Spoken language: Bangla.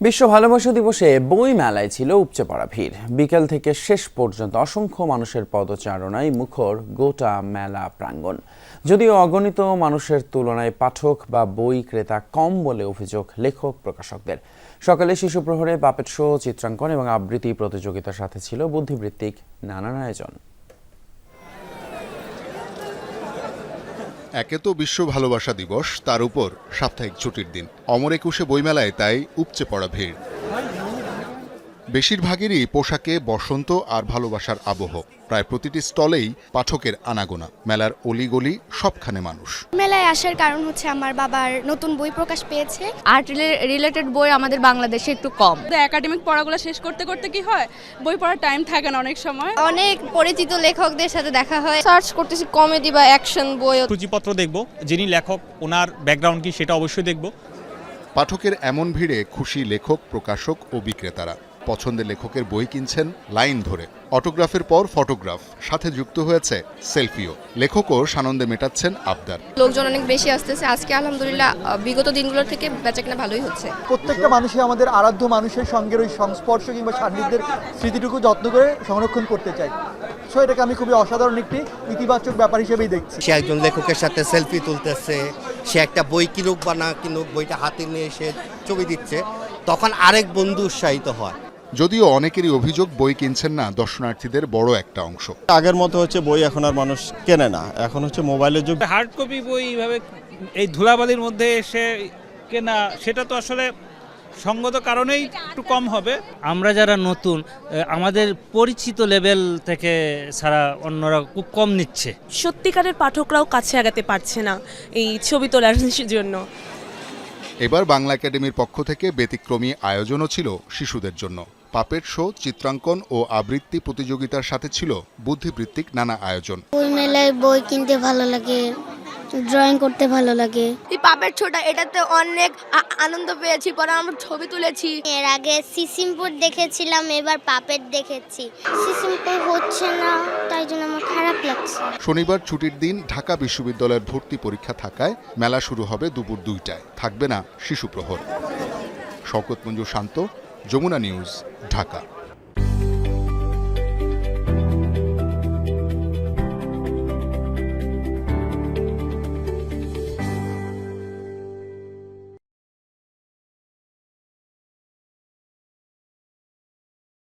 বিশ্ব ভালোবাসা দিবসে বই মেলায় ছিল উপচে পড়া ভিড়। বিকেল থেকে শেষ পর্যন্ত অসংখ্য মানুষের পদচারণায় মুখর গোটা মেলা প্রাঙ্গণ। যদিও অগণিত মানুষের তুলনায় পাঠক বা বই ক্রেতা কম বলে অভিযোগ লেখক প্রকাশকদের। সকালে শিশু প্রহরে পাপেট শো, চিত্রাঙ্কন এবং আবৃত্তি প্রতিযোগিতার সাথে ছিল বুদ্ধিবৃত্তিক নানান আয়োজন। একে তো বিশ্ব ভালোবাসা দিবস, তার উপর সাপ্তাহিক ছুটির দিন। অমর একুশে বইমেলায় তাই উপচে পড়া ভিড়। বেশিরভাগেরই পোশাকে বসন্ত আর ভালোবাসার আবহ। প্রায় প্রতিটি স্টলেই পাঠকের আনাগোনা। মেলার অলিগলি সবখানে মানুষ। মেলায় আসার কারণ হচ্ছে আমার বাবার নতুন বই প্রকাশ পেয়েছে। আর্ট রিলেটেড বই আমাদের বাংলাদেশে একটু কম। একাডেমিক পড়াগুলো শেষ করতে করতে কি হয়? বই পড়ার টাইম থাকে না অনেক সময়। অনেক পরিচিত লেখকদের সাথে দেখা হয়। সার্চ করতেছি কমেডি বা অ্যাকশন বই। সূচিপত্র দেখব যিনি লেখক ওনার ব্যাকগ্রাউন্ড কি সেটা অবশ্যই দেখব। পাঠকের এমন ভিড়ে খুশি লেখক প্রকাশক ও বিক্রেতারা। পছন্দের লেখকের বই কিনছেন লাইন ধরে। অটোগ্রাফের পর ফটোগ্রাফ সাথে যুক্ত হয়েছে সেলফিও। লেখকও সানন্দে মেটাচ্ছেন আবদার। লোকজন অনেক বেশি আসতেছে। আজকে আলহামদুলিল্লাহ বিগত দিনগুলোর থেকে বেচাকেনা ভালোই হচ্ছে। প্রত্যেকটা মানুষই আমাদের আরাধ্য মানুষের সঙ্গে ওই সংস্পর্শ কিংবা সান্নিধ্যের স্মৃতিটুকু যত্ন করে সংরক্ষণ করতে চাই। সো এটাকে আমি খুবই অসাধারণ একটি ইতিবাচক ব্যাপার হিসেবেই দেখছি। সে একজন লেখকের সাথে সেলফি তুলতেছে সে একটা বই কিনুক বা না কিনুক বইটা হাতে নিয়ে সে ছবি দিচ্ছে তখন আরেক বন্ধু উৎসাহিত হয়। যদিও অনেকেরই অভিযোগ বই কিনছেন না দর্শনার্থীদের বড় একটা অংশ। আগের মতো হচ্ছে বই এখন আর মানুষ কেনে না। এখন হচ্ছে মোবাইলের যুগ। হার্ড কপি বই এইভাবে এই ধুলাবালির মধ্যে এসে কেনা সেটা তো আসলে সঙ্গত কারণেই একটু কম হবে। আমরা যারা নতুন আমাদের পরিচিত লেভেল থেকে ছাড়া অন্যরা খুব কম নিচ্ছে। সত্যিকারের পাঠকরাও কাছে আগাতে পারছে না এই ছবি তোলার জন্য। এবার বাংলা একাডেমির পক্ষ থেকে ব্যতিক্রমী আয়োজনও ছিল শিশুদের জন্য। পাপেট শো চিত্রাঙ্কন ও আবৃত্তি প্রতিযোগিতার সাথে ছিল বুদ্ধিবৃত্তিক নানা আয়োজন। বই মেলায় বই কিনতে ভালো লাগে ড্রয়িং করতে ভালো লাগে। এই পাপের ছোটা এটাতে অনেক আনন্দ পেয়েছি পরে আমরা ছবি তুলেছি। এর আগে সিসিমপুর দেখেছিলাম এবার পাপের দেখেছি। সিসিমপুর হচ্ছে না তাই জন্য আমার খারাপ লাগছে। শনিবার ছুটির দিন ঢাকা বিশ্ববিদ্যালয়ের ভর্তি পরীক্ষা থাকায় মেলা শুরু হবে দুপুর দুইটায়। থাকবে না শিশু প্রহর। শওকত মঞ্জু শান্ত যমুনা নিউজ ঢাকা।